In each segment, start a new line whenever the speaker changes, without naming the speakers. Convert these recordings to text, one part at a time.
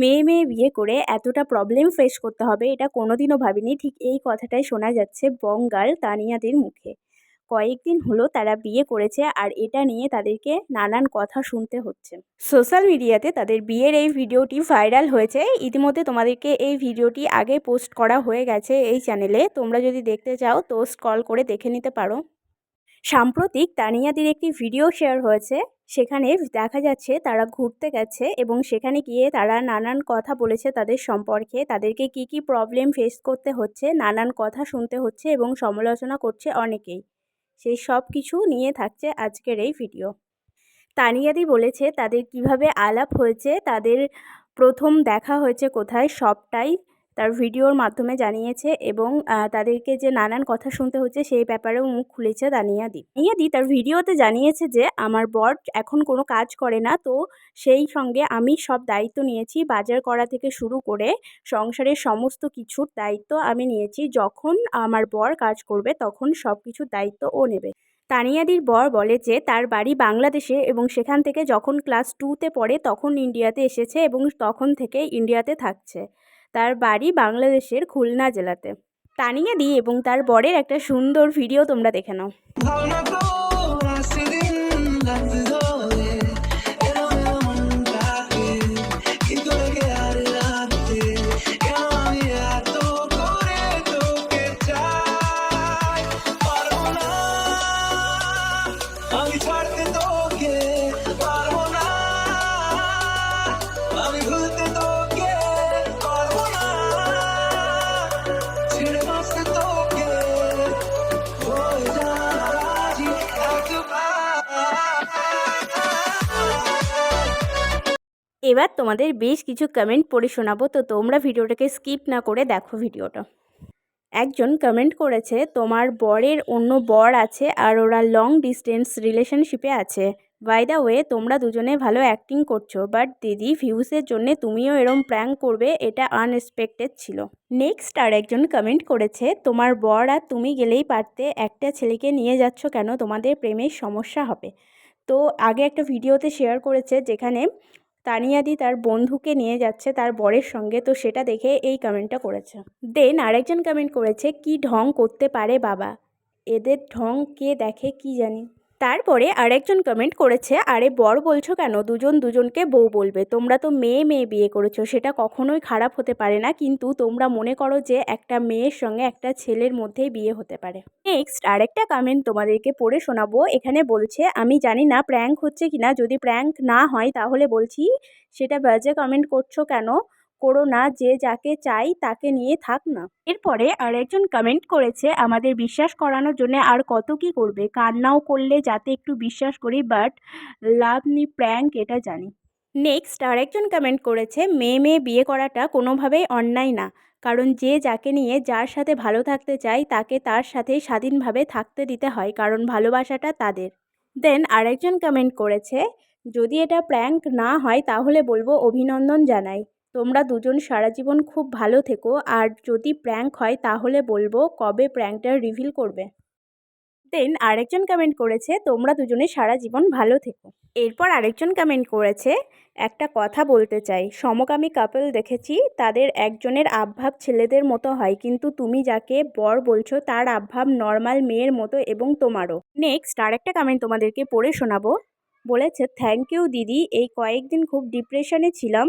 মেয়ে মেয়ে বিয়ে করে এতটা প্রবলেম ফেস করতে হবে, এটা কোনোদিনও ভাবিনি। ঠিক এই কথাটাই শোনা যাচ্ছে বঙ্গাল তানিয়াদের মুখে। কয়েকদিন হলো তারা বিয়ে করেছে আর এটা নিয়ে তাদেরকে নানান কথা শুনতে হচ্ছে। সোশ্যাল মিডিয়াতে তাদের বিয়ের এই ভিডিওটি ভাইরাল হয়েছে। ইতিমধ্যে তোমাদেরকে এই ভিডিওটি আগে পোস্ট করা হয়ে গেছে এই চ্যানেলে। তোমরা যদি দেখতে চাও তো স্ক্রল করে দেখে নিতে পারো। সাম্প্রতিক তানিয়াদের একটি ভিডিও শেয়ার হয়েছে। সেখানে দেখা যাচ্ছে তারা ঘুরতে গেছে এবং সেখানে গিয়ে তারা নানান কথা বলেছে তাদের সম্পর্কে। তাদেরকে কি কি প্রবলেম ফেস করতে হচ্ছে, নানান কথা শুনতে হচ্ছে এবং সমালোচনা করছে অনেকেই। সেই সব কিছু নিয়ে থাকছে আজকের এই ভিডিও তানিয়াদি বলেছে, তাদের কীভাবে আলাপ হয়েছে, তাদের প্রথম দেখা হয়েছে কোথায়, সবটাই তার ভিডিওর মাধ্যমে জানিয়েছে এবং তাদেরকে যে নানান কথা শুনতে হচ্ছে সেই ব্যাপারেও মুখ খুলেছে দানিয়া দি। দানিয়াদি দানিয়াদি তার ভিডিওতে জানিয়েছে যে, আমার বর এখন কোনো কাজ করে না, তো সেই সঙ্গে আমি সব দায়িত্ব নিয়েছি বাজার করা থেকে শুরু করে সংসারের সমস্ত কিছুর দায়িত্ব আমি নিয়েছি। যখন আমার বর কাজ করবে তখন সব কিছুর দায়িত্ব ও নেবে। তানিয়াদির বর বলে যে, তার বাড়ি বাংলাদেশে এবং সেখান থেকে যখন ক্লাস টুতে পড়ে তখন ইন্ডিয়াতে এসেছে এবং তখন থেকে ইন্ডিয়াতে থাকছে। তার বাড়ি বাংলাদেশের খুলনা জেলাতে। তানিয়াদি এবং তার বরের একটা সুন্দর ভিডিও তোমরা দেখে নাও।
ভাবনা তো
এবার তোমাদের বেশ কিছু কমেন্ট পড়ে শোনাবো। তো তোমরা ভিডিওটাকে স্কিপ না করে দেখো ভিডিওটা। একজন কমেন্ট করেছে, তোমার বরের অন্য বর আছে আর ওরা লং ডিস্টেন্স রিলেশনশিপে আছে। বাই দ্য ওয়ে তোমরা দুজনে ভালো অ্যাক্টিং করছ বাট দিদি ভিউসের জন্য তুমিও এরম প্র্যাঙ্ক করবে, এটা আনএক্সপেক্টেড ছিল। নেক্সট আর একজন কমেন্ট করেছে, তোমার বর আর তুমি গেলেই পারতে, একটা ছেলেকে নিয়ে যাচ্ছ কেন? তোমাদের প্রেমের সমস্যা হবে। তো আগে একটা ভিডিওতে শেয়ার করেছে, যেখানে তানিয়াদি তার বন্ধুকে নিয়ে যাচ্ছে তার বরের সঙ্গে। তো সেটা দেখে এই কমেন্টটা করেছে। দেন আরেকজন কমেন্ট করেছে, কি ঢং করতে পারে বাবা? এদের ঢং কে দেখে কি জানি? তারপরে আরেকজন কমেন্ট করেছে, আরে বর বলছো কেন? দুজন দুজনকে বউ বলবে। তোমরা তো মেয়ে মেয়ে বিয়ে করেছ, সেটা কখনোই খারাপ হতে পারে না। কিন্তু তোমরা মনে করো যে একটা মেয়ের সঙ্গে একটা ছেলের মধ্যেই বিয়ে হতে পারে। নেক্সট আরেকটা কমেন্ট তোমাদেরকে পড়ে শোনাবো। এখানে বলছে, আমি জানি না প্র্যাঙ্ক হচ্ছে কিনা। যদি প্র্যাঙ্ক না হয়, তাহলে বলছি, সেটা বাজে কমেন্ট করছ কেন? করো না, যে যাকে চাই তাকে নিয়ে থাক না। এরপরে আরেকজন কমেন্ট করেছে, আমাদের বিশ্বাস করানোর জন্য আর কত কি করবে? কান্নাও করলে যাতে একটু বিশ্বাস করি বাট লাভ নি প্র্যাঙ্ক এটা জানি। নেক্সট আরেকজন কমেন্ট করেছে, মেয়ে মেয়ে বিয়ে করাটা কোনোভাবেই অন্যায় না। কারণ যে যাকে নিয়ে যার সাথে ভালো থাকতে চায়, তাকে তার সাথে স্বাধীনভাবে থাকতে দিতে হয়, কারণ ভালোবাসাটা তাদের। দেন আরেকজন কমেন্ট করেছে, যদি এটা প্র্যাঙ্ক না হয়, তাহলে বলব অভিনন্দন জানাই। তোমরা দুজন সারা জীবন খুব ভালো থেকো, আর যদি প্র্যাঙ্ক হয় তাহলে বলব কবে প্র্যাঙ্কটা রিভিল করবে। দেন আরেকজন কমেন্ট করেছে, তোমরা দুজনে সারা জীবন ভালো থেকো। এরপর আরেকজন কমেন্ট করেছে, একটা কথা বলতে চাই। সমকামী কাপল দেখেছি, তাদের একজনের আবভাব ছেলেদের মতো হয়, কিন্তু তুমি যাকে বর বলছো তার আবভাব নর্মাল মেয়ের মতো এবং তোমারও। নেক্সট আরেকটা কমেন্ট তোমাদেরকে পড়ে শোনাবো। বলেছে থ্যাংক ইউ দিদি। এই কয়েকদিন খুব ডিপ্রেশনে ছিলাম।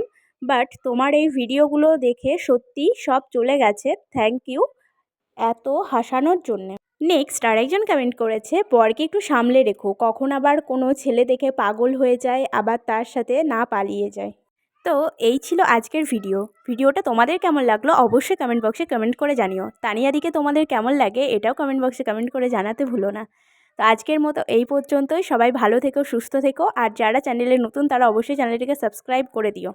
বাট তোমার এই ভিডিওগুলো দেখে সত্যি সব চলে গেছে। থ্যাংক ইউ এত হাসানোর জন্যে। নেক্সট আরেকজন কমেন্ট করেছে, বরকে একটু সামলে রেখো, কখন আবার কোনো ছেলে দেখে পাগল হয়ে যায়, আবার তার সাথে না পালিয়ে যায়। তো এই ছিল আজকের ভিডিও ভিডিওটা তোমাদের কেমন লাগল অবশ্যই কমেন্ট বক্সে কমেন্ট করে জানিও। তানিয়াদিকে তোমাদের কেমন লাগে এটাও কমেন্ট বক্সে কমেন্ট করে জানাতে ভুলো না। তো আজকের মতো এই পর্যন্তই। সবাই ভালো থেকো, সুস্থ থেকো। আর যারা চ্যানেলে নতুন তারা অবশ্যই চ্যানেলটিকে সাবস্ক্রাইব করে দিও।